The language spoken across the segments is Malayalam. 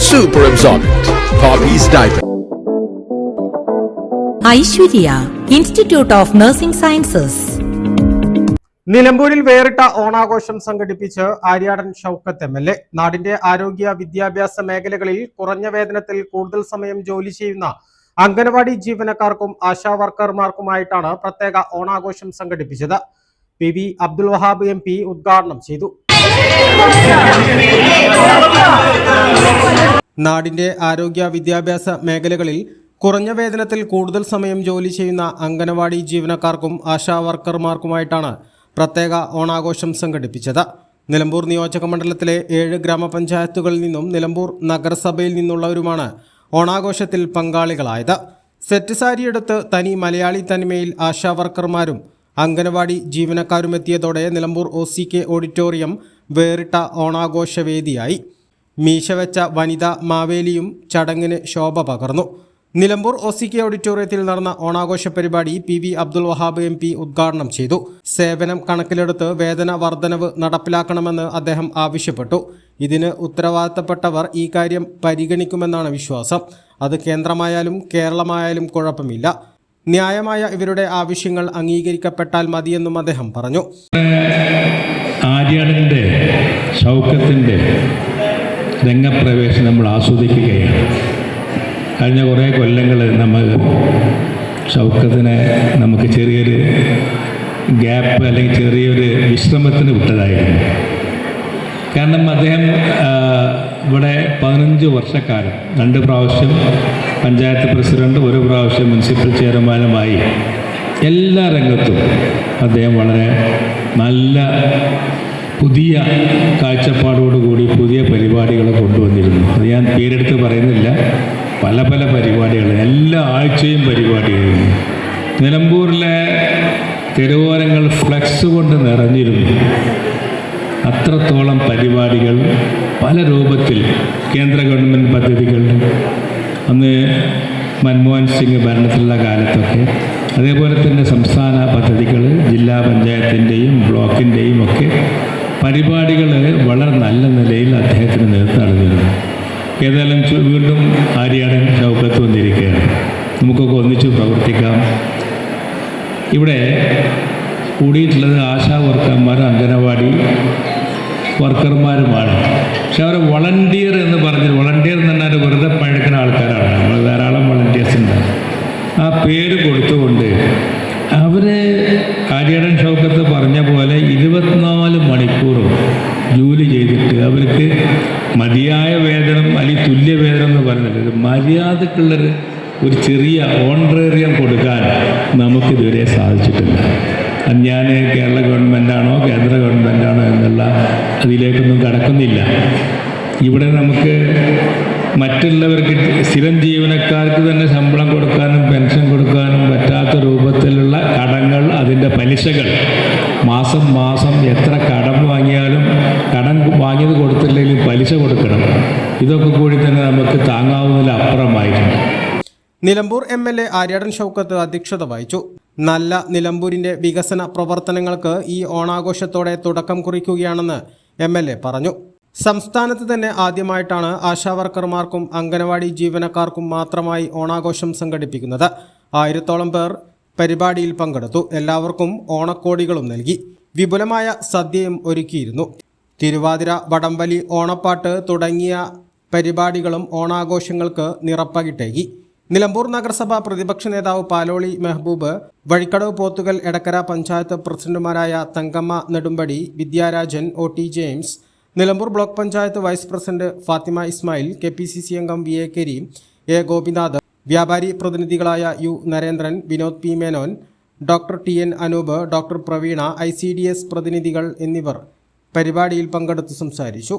Super absorbent. Hobbies diaper. Aishwarya institute of nursing sciences നിലമ്പൂരിൽ വേറിട്ട ഓണാഘോഷം സംഘടിപ്പിച്ച് Aryadan Shoukath M L A നാടിന്റെ ആരോഗ്യ വിദ്യാഭ്യാസ മേഖലകളിൽ കുറഞ്ഞ വേതനത്തിൽ കൂടുതൽ സമയം ജോലി ചെയ്യുന്ന അംഗനവാടി ജീവനക്കാർക്കും ആശാ വർക്കർമാർക്കുമായിട്ടാണ് പ്രത്യേക ഓണാഘോഷം സംഘടിപ്പിച്ചത് P V Abdul Wahab M P ഉദ്ഘാടനം ചെയ്തു നാടിന്റെ ആരോഗ്യ വിദ്യാഭ്യാസ മേഖലകളിൽ കുറഞ്ഞ വേതനത്തിൽ കൂടുതൽ സമയം ജോലി ചെയ്യുന്ന അംഗനവാടി ജീവനക്കാർക്കും ആശാ വർക്കർമാർക്കുമായിട്ടാണ് പ്രത്യേക ഓണാഘോഷം സംഘടിപ്പിച്ചത്. നിലമ്പൂർ നിയോജക മണ്ഡലത്തിലെ ഏഴ് ഗ്രാമപഞ്ചായത്തുകളിൽ നിന്നും നിലമ്പൂർ നഗരസഭയിൽ നിന്നുള്ളവരുമാണ് ഓണാഘോഷത്തിൽ പങ്കാളികളായത്. സെറ്റ് സാരിയെടുത്ത് തനി മലയാളി തനിമയിൽ ആശാ വർക്കർമാരും അംഗനവാടി ജീവനക്കാരും എത്തിയതോടെ Nilambur O C K auditorium വേറിട്ട ഓണാഘോഷവേദിയായി മീശ വെച്ച വനിത മാവേലിയും ചടങ്ങിന് ശോഭ പകർന്നു. നിലമ്പൂർ ഒ സി കെ ഓഡിറ്റോറിയത്തിൽ നടന്ന ഓണാഘോഷ പരിപാടി P V Abdul Wahab M P ഉദ്ഘാടനം ചെയ്തു. സേവനം കണക്കിലെടുത്ത് വേതന വർധനവ് നടപ്പിലാക്കണമെന്ന് അദ്ദേഹം ആവശ്യപ്പെട്ടു. ഇതിന് ഉത്തരവാദിത്തപ്പെട്ടവർ ഈ കാര്യം പരിഗണിക്കുമെന്നാണ് വിശ്വാസം. അത് കേന്ദ്രമായാലും കേരളമായാലും കുഴപ്പമില്ല. ന്യായമായ ഇവരുടെ ആവശ്യങ്ങൾ അംഗീകരിക്കപ്പെട്ടാൽ മതിയെന്നും അദ്ദേഹം പറഞ്ഞു. ആര്യാടന്റെ ഷൗക്കത്തിന്റെ രംഗപ്രവേശം നമ്മൾ ആസ്വദിക്കുകയാണ്. കഴിഞ്ഞ കുറേ കൊല്ലങ്ങൾ നമ്മൾ ഷൗക്കത്തിനെ നമുക്ക് ചെറിയൊരു ഗ്യാപ്പ് അല്ലെങ്കിൽ ചെറിയൊരു വിശ്രമത്തിന് വിട്ടതായിരുന്നു. കാരണം അദ്ദേഹം ഇവിടെ പതിനഞ്ച് വർഷക്കാലം രണ്ട് പ്രാവശ്യം പഞ്ചായത്ത് പ്രസിഡന്റ് ഒരു പ്രാവശ്യം മുനിസിപ്പൽ ചെയർമാനുമായി എല്ലാ രംഗത്തും അദ്ദേഹം വളരെ നല്ല പുതിയ കാഴ്ചപ്പാടോടുകൂടി പുതിയ പരിപാടികൾ കൊണ്ടുവന്നിരുന്നു. അത് ഞാൻ പേരെടുത്ത് പറയുന്നില്ല. പല പല പരിപാടികൾ എല്ലാ ആഴ്ചയും പരിപാടിയായിരുന്നു നിലമ്പൂരിലെ തെരുവോരങ്ങൾ ഫ്ലക്സ് കൊണ്ട് നിറഞ്ഞിരുന്നു. അത്രത്തോളം പരിപാടികൾ പല രൂപത്തിൽ കേന്ദ്ര ഗവൺമെന്റ് പദ്ധതികൾ അന്ന് മൻമോഹൻ സിംഗ് ഭരണത്തിലുള്ള കാലത്തൊക്കെ. അതേപോലെ തന്നെ സംസ്ഥാന പദ്ധതികൾ ജില്ലാ പഞ്ചായത്തിന്റെയും ബ്ലോക്കിന്റെയും ഒക്കെ പരിപാടികൾ വളരെ നല്ല നിലയിൽ അദ്ദേഹത്തിന് നേതൃത്വം നടന്നിരുന്നു ഏതായാലും വീണ്ടും ആര്യാടൻ ഷൗക്കത്ത് വന്നിരിക്കുകയാണ്. നമുക്കൊക്കെ ഒന്നിച്ച് പ്രവർത്തിക്കാം. ഇവിടെ കൂടിയിട്ടുള്ളത് ആശാ വർക്കർമാർ അംഗനവാടി വർക്കർമാരുമാണ്. പക്ഷെ അവർ വളണ്ടിയർ എന്ന് പറഞ്ഞ് വളണ്ടിയർ എന്ന് പറഞ്ഞാൽ വെറുതെ പഴക്കുന്ന ആൾക്കാരാണ്. നമ്മൾ ധാരാളം വളണ്ടിയേഴ്സ് ഉണ്ട്. ആ പേര് കൊടുത്തുകൊണ്ട് അവർ ആര്യാടൻ ഷൗക്കത്ത് പറഞ്ഞ പോലെ ഇരുപത്തിനാല് ജോലി ചെയ്തിട്ട് അവർക്ക് മതിയായ വേതനം അല്ലെങ്കിൽ തുല്യ വേതനം എന്ന് പറഞ്ഞിട്ട് മര്യാദക്കുള്ളൊരു ഒരു ചെറിയ ഓൺട്രേറിയം കൊടുക്കാൻ നമുക്കിതുവരെ സാധിച്ചിട്ടില്ല. അത് ഞാൻ കേരള ഗവൺമെന്റാണോ കേന്ദ്ര ഗവൺമെന്റാണോ എന്നുള്ള അതിലേക്കൊന്നും കടക്കുന്നില്ല. ഇവിടെ നമുക്ക് മറ്റുള്ളവർക്ക് സ്ഥിരം ജീവനക്കാർക്ക് തന്നെ ശമ്പളം കൊടുക്കാനും പെൻഷൻ കൊടുക്കാനും പറ്റാത്ത രൂപത്തിലുള്ള കടങ്ങൾ അതിന്റെ പലിശകൾ മാസം മാസം എത്ര കടം ഇതൊക്കെ കൂടി തന്നെ നമുക്ക് താങ്ങാവുന്നതിലപ്പുറമായിട്ടുണ്ട് Nilambur M L A Aryadan Shoukath അധ്യക്ഷത വഹിച്ചു. നല്ല നിലമ്പൂരിന്റെ വികസന പ്രവർത്തനങ്ങൾക്ക് ഈ ഓണാഘോഷത്തോടെ തുടക്കം കുറിക്കുകയാണെന്ന് എം എൽ എ പറഞ്ഞു. സംസ്ഥാനത്ത് തന്നെ ആദ്യമായിട്ടാണ് ആശാവർക്കർമാർക്കും അംഗനവാടി ജീവനക്കാർക്കും മാത്രമായി ഓണാഘോഷം സംഘടിപ്പിക്കുന്നത്. ആയിരത്തോളം പേർ പരിപാടിയിൽ പങ്കെടുത്തു. എല്ലാവർക്കും ഓണക്കോടികളും നൽകി. വിപുലമായ സദ്യയും ഒരുക്കിയിരുന്നു. തിരുവാതിര വടംവലി ഓണപ്പാട്ട് തുടങ്ങിയ പരിപാടികളും ഓണാഘോഷങ്ങൾക്ക് നിറപ്പകിട്ടേകി. നിലമ്പൂർ നഗരസഭ പ്രതിപക്ഷ നേതാവ് പാലോളി മെഹബൂബ് വഴിക്കടവ് പോത്തുകൽ എടക്കര പഞ്ചായത്ത് പ്രസിഡന്റുമാരായ Thankamma Nedumpadi Vidyarajan O T James Nilambur block panchayat vice president Fathima Ismail K P C C അംഗം V A Kareem A Gopinath വ്യാപാരി പ്രതിനിധികളായ U Narendran Vinod P Menon doctor T N Anoop doctor Praveena I C D S പ്രതിനിധികൾ എന്നിവർ പരിപാടിയിൽ പങ്കെടുത്ത് സംസാരിച്ചു.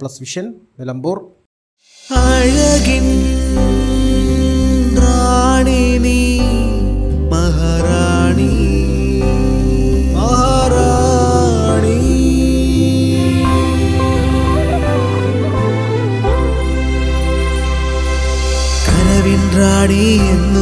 Plus vision Nilambur. അഴകിൻ റാണി നീ മഹാറാണി കനവിൻ